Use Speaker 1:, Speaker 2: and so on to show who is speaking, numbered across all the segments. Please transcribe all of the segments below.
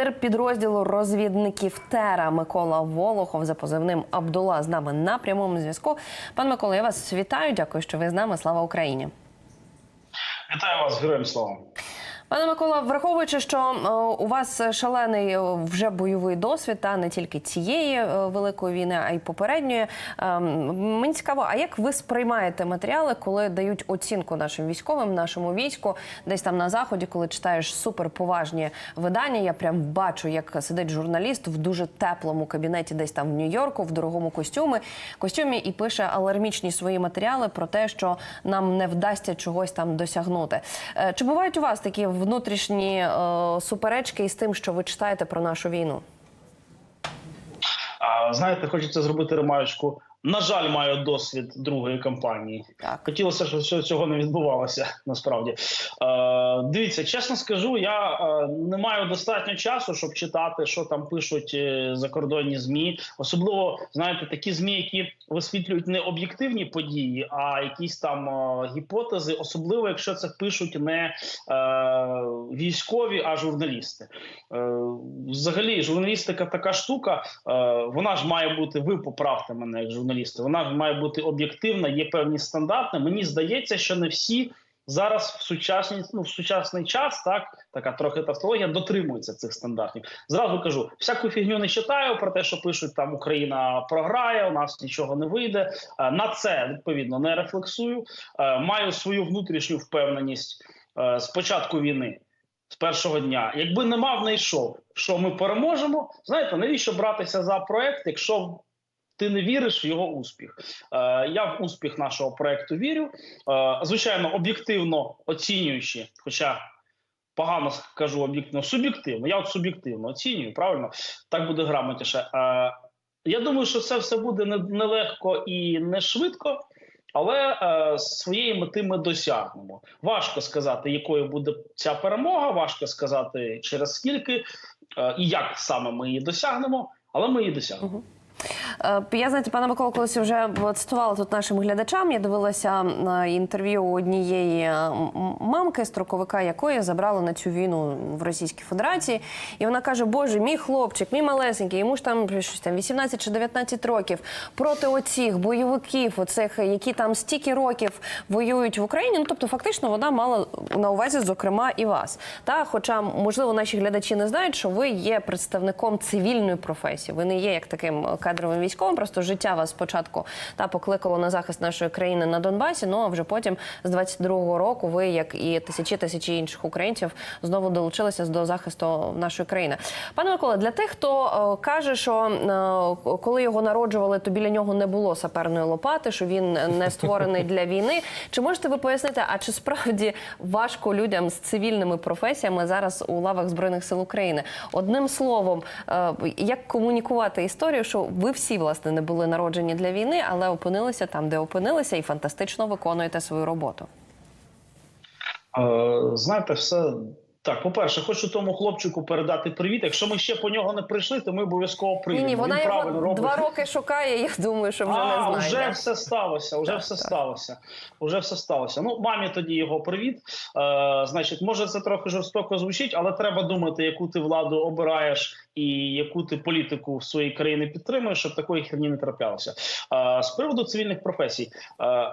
Speaker 1: Командир підрозділу розвідників Тера Микола Волохов за позивним Абдула з нами на прямому зв'язку. Пан Микола, я вас вітаю. Дякую, що ви з нами. Слава Україні.
Speaker 2: Вітаю вас, героям слава.
Speaker 1: Пане Микола, враховуючи, що е, у вас шалений е, вже бойовий досвід, та не тільки цієї е, великої війни, а й попередньої. е, Мені цікаво, а як ви сприймаєте матеріали, коли дають оцінку нашим військовим, нашому війську, десь там на заході, коли читаєш суперповажні видання? Я прям бачу, як сидить журналіст в дуже теплому кабінеті, десь там в Нью-Йорку, в дорогому костюмі, костюмі і пише алармічні свої матеріали про те, що нам не вдасться чогось там досягнути. Чи бувають у вас такі внутрішні е, суперечки із тим, що ви читаєте про нашу війну?
Speaker 2: А, знаєте, хочеться зробити ремарочку. На жаль, маю досвід другої кампанії.
Speaker 1: Так.
Speaker 2: Хотілося, щоб цього- не відбувалося. Насправді е, дивіться, чесно скажу, я е, не маю достатньо часу, щоб читати, що там пишуть е, закордонні змі. Особливо знаєте, такі змі, які висвітлюють не об'єктивні події, а якісь там е, гіпотези, особливо якщо це пишуть не е, військові, а журналісти. Е, взагалі, журналістика така штука. Е, вона ж має бути. Ви поправте мене як журналісти. Вона має бути об'єктивна. Є певні стандарти. Мені здається, що не всі зараз в сучасні, ну в сучасний час, так така трохи тавтологія, дотримуються цих стандартів. Зразу кажу, всяку фігню не читаю про те, що пишуть там Україна програє, у нас нічого не вийде. Е, на це відповідно не рефлексую. Е, маю свою внутрішню впевненість е, з початку війни з першого дня. Якби не мав, не йшов, що ми переможемо. Знаєте, навіщо братися за проект, якщо ти не віриш в його успіх? Е, я в успіх нашого проекту вірю. Е, звичайно, об'єктивно оцінюючи, хоча. Погано кажу об'єктивно, суб'єктивно. Я от суб'єктивно оцінюю, правильно так буде грамотніше. Е, я думаю, що це все буде не- нелегко і не швидко, але своєї мети ми досягнемо. Важко сказати, якою буде ця перемога. Важко сказати через скільки і як саме ми її досягнемо, але ми її досягнемо.
Speaker 1: Е, Я знаєте, пане Микола, колись вже цитувала тут нашим глядачам. Я дивилася е, інтерв'ю однієї е, мамки, строковика якої забрали на цю війну в Російській Федерації. І вона каже: Боже, мій хлопчик, мій малесенький, йому ж там щось там 18 чи 19 років проти оцих бойовиків, оцих, які там стільки років воюють в Україні. Ну тобто, фактично, вона мала на увазі, зокрема, і вас. Та, хоча, можливо, наші глядачі не знають, що ви є представником цивільної професії. Ви не є як таким кадровим військовим. Просто життя вас спочатку та покликало на захист нашої країни на Донбасі. Ну а вже потім з 22-го року ви, як і тисячі тисячі інших українців, знову долучилися до захисту нашої країни. Пане Микола, для тих, хто е, каже, що е, коли його народжували, то біля нього не було саперної лопати, що він не створений для війни. Чи можете ви пояснити, а чи справді важко людям з цивільними професіями зараз у лавах збройних сил України? Одним словом, е, як комунікувати історію, що ви всі власне не були народжені для війни, але опинилися там, де опинилися, і фантастично виконуєте свою роботу.
Speaker 2: Е, знаєте, все так. По-перше, хочу тому хлопчику передати привіт. Якщо ми ще по нього не прийшли, то ми обов'язково
Speaker 1: Ні,
Speaker 2: прийдемо.
Speaker 1: ні, вона
Speaker 2: Він правильно
Speaker 1: його
Speaker 2: робить.
Speaker 1: два роки шукає. Я думаю, що вже
Speaker 2: а,
Speaker 1: не
Speaker 2: вже все сталося. Вже
Speaker 1: Так,
Speaker 2: все
Speaker 1: так.
Speaker 2: сталося. Вже все сталося. Ну, мамі тоді його привіт. Е, значить, може це трохи жорстоко звучить, але треба думати, яку ти владу обираєш і яку ти політику в своїй країні підтримуєш, щоб такої херні не траплялося. Е, з приводу цивільних професій. Е,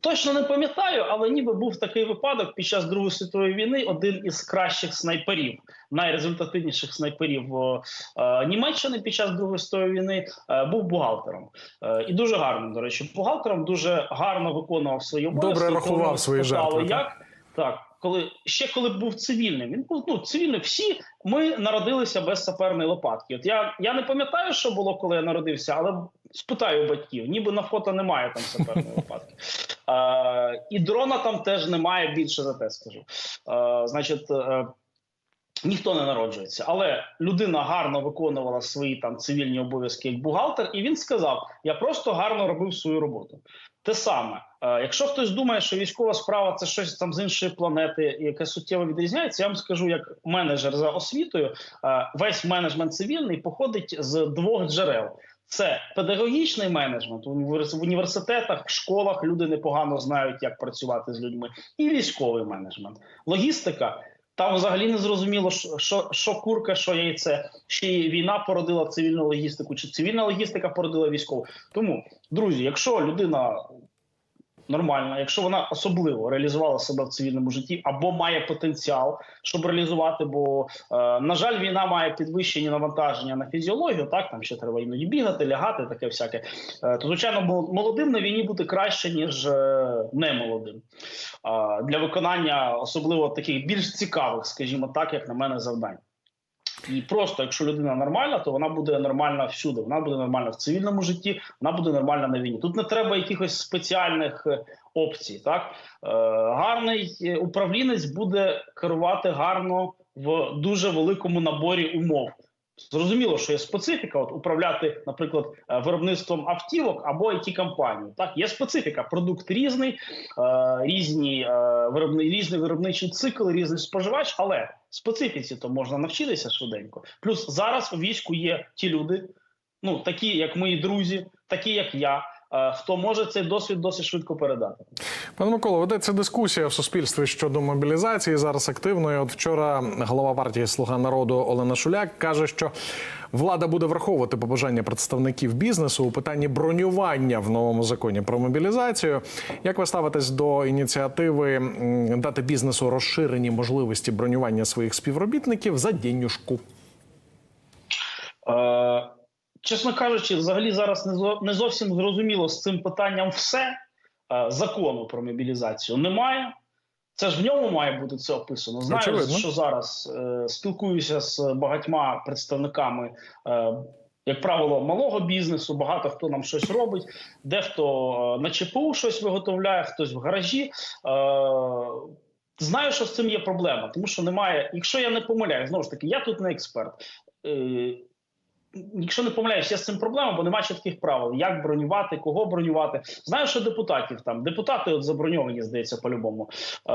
Speaker 2: Точно не пам'ятаю, але ніби був такий випадок під час Другої світової війни. Один із кращих снайперів, найрезультативніших снайперів е, е, Німеччини під час Другої світової війни е, був бухгалтером. Е, і дуже гарним, до речі, бухгалтером дуже гарно виконував свої обов'язки.
Speaker 3: Добре рахував свої жертви.
Speaker 2: Як так, коли ще коли був цивільним, він був ну цивільний. Всі ми народилися без саперної лопатки. От я, я не пам'ятаю, що було, коли я народився, але спитаю батьків, ніби на фото немає там саперної лопатки. Е, і дрона там теж немає більше за те, скажу. Е, значить. Е, Ніхто не народжується, але людина гарно виконувала свої там цивільні обов'язки як бухгалтер, і він сказав: я просто гарно робив свою роботу. Те саме, е, якщо хтось думає, що військова справа це щось там з іншої планети, яке суттєво відрізняється, я вам скажу, як менеджер за освітою, е, весь менеджмент цивільний походить з двох джерел. Це педагогічний менеджмент в університетах, в школах люди непогано знають, як працювати з людьми, і військовий менеджмент, логістика. Там взагалі не зрозуміло, що, що, курка, що яйце, чи війна породила цивільну логістику, чи цивільна логістика породила військову. Тому, друзі, якщо людина нормальна, якщо вона особливо реалізувала себе в цивільному житті або має потенціал, щоб реалізувати, бо е, на жаль, війна має підвищені навантаження на фізіологію. Так там ще треба іноді бігати, лягати, таке всяке. Е, то звичайно, мол- молодим на війні бути краще ніж е, немолодим е, для виконання особливо таких більш цікавих, скажімо так, як на мене, завдань. І просто, якщо людина нормальна, то вона буде нормальна всюди. Вона буде нормальна в цивільному житті, вона буде нормальна на війні. Тут не треба якихось спеціальних е, опцій. Так е, гарний е, управлінець буде керувати гарно в дуже великому наборі умов. Зрозуміло, що є специфіка, от управляти, наприклад, е, виробництвом автівок або it компанії Так, є специфіка, продукт різний, е, різні е, виробни, різний виробничий цикл, різний споживач, але специфіці то можна навчитися швиденько. Плюс зараз у війську є ті люди, ну такі як мої друзі, такі як я. Е, Хто може цей досвід досить швидко передати?
Speaker 3: Пане Микола, ведеться дискусія в суспільстві щодо мобілізації зараз активної. От вчора голова партії Слуга народу Олена Шуляк каже, що влада буде враховувати побажання представників бізнесу у питанні бронювання в новому законі про мобілізацію. Як ви ставитесь до ініціативи дати бізнесу розширені можливості бронювання своїх співробітників за денюжку?
Speaker 2: Е, чесно кажучи, взагалі зараз не, зовсім зрозуміло з цим питанням все. Е, закону про мобілізацію немає. Це ж в ньому має бути це описано. Знаю,
Speaker 3: Очевидно.
Speaker 2: що зараз е, спілкуюся з багатьма представниками, е, як правило, малого бізнесу. Багато хто нам щось робить, дехто е, на ЧПУ щось виготовляє, хтось в гаражі. Е, знаю, що з цим є проблема, тому що немає. Якщо я не помиляю, знову ж таки, я тут не експерт. Е, Якщо не помиляюсь, є з цим проблема, бо немає чітких правил, як бронювати, кого бронювати. Знаю, що депутатів там депутати от заброньовані, здається, по-любому. Е,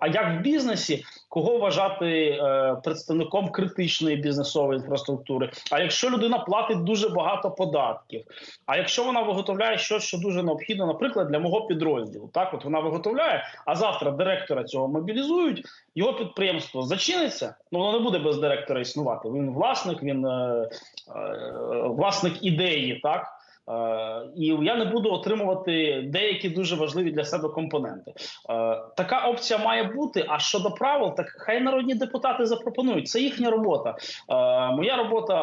Speaker 2: а як в бізнесі, кого вважати е, представником критичної бізнесової інфраструктури? А якщо людина платить дуже багато податків, а якщо вона виготовляє щось, що дуже необхідно, наприклад, для мого підрозділу, так от вона виготовляє, а завтра директора цього мобілізують, його підприємство зачиниться. Ну воно не буде без директора існувати. Він власник, він е, власник ідеї, так. Е, і я не буду отримувати деякі дуже важливі для себе компоненти. Е, така опція має бути. А щодо правил, так хай народні депутати запропонують. Це їхня робота. Е, моя робота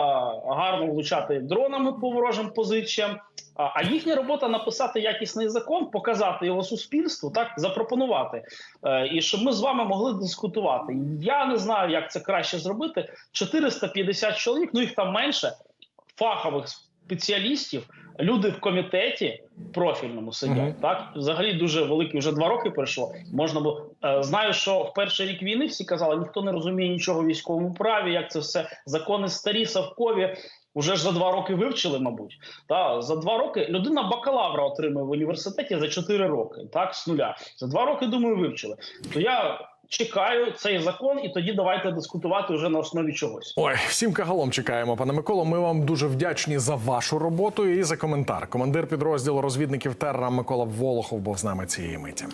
Speaker 2: гарно влучати дронами по ворожим позиціям. А їхня робота написати якісний закон, показати його суспільству, так запропонувати, і щоб ми з вами могли дискутувати. Я не знаю, як це краще зробити. 450 чоловік, ну їх там менше фахових спеціалістів. Люди в комітеті профільному сидять.
Speaker 3: Мгм.
Speaker 2: Так взагалі дуже великий, вже два роки пройшло. Можна було е, знаю, що в перший рік війни всі казали, ніхто не розуміє нічого в військовому праві. Як це все закони старі, совкові. Уже ж за два роки вивчили, мабуть. Та за два роки людина бакалавра отримує в університеті за чотири роки, так з нуля. За два роки думаю, вивчили. То я чекаю цей закон, і тоді давайте дискутувати вже на основі чогось.
Speaker 3: Ой, всім кагалом чекаємо, пане Миколо. Ми вам дуже вдячні за вашу роботу і за коментар. Командир підрозділу розвідників Терра Микола Волохов був з нами цієї миті.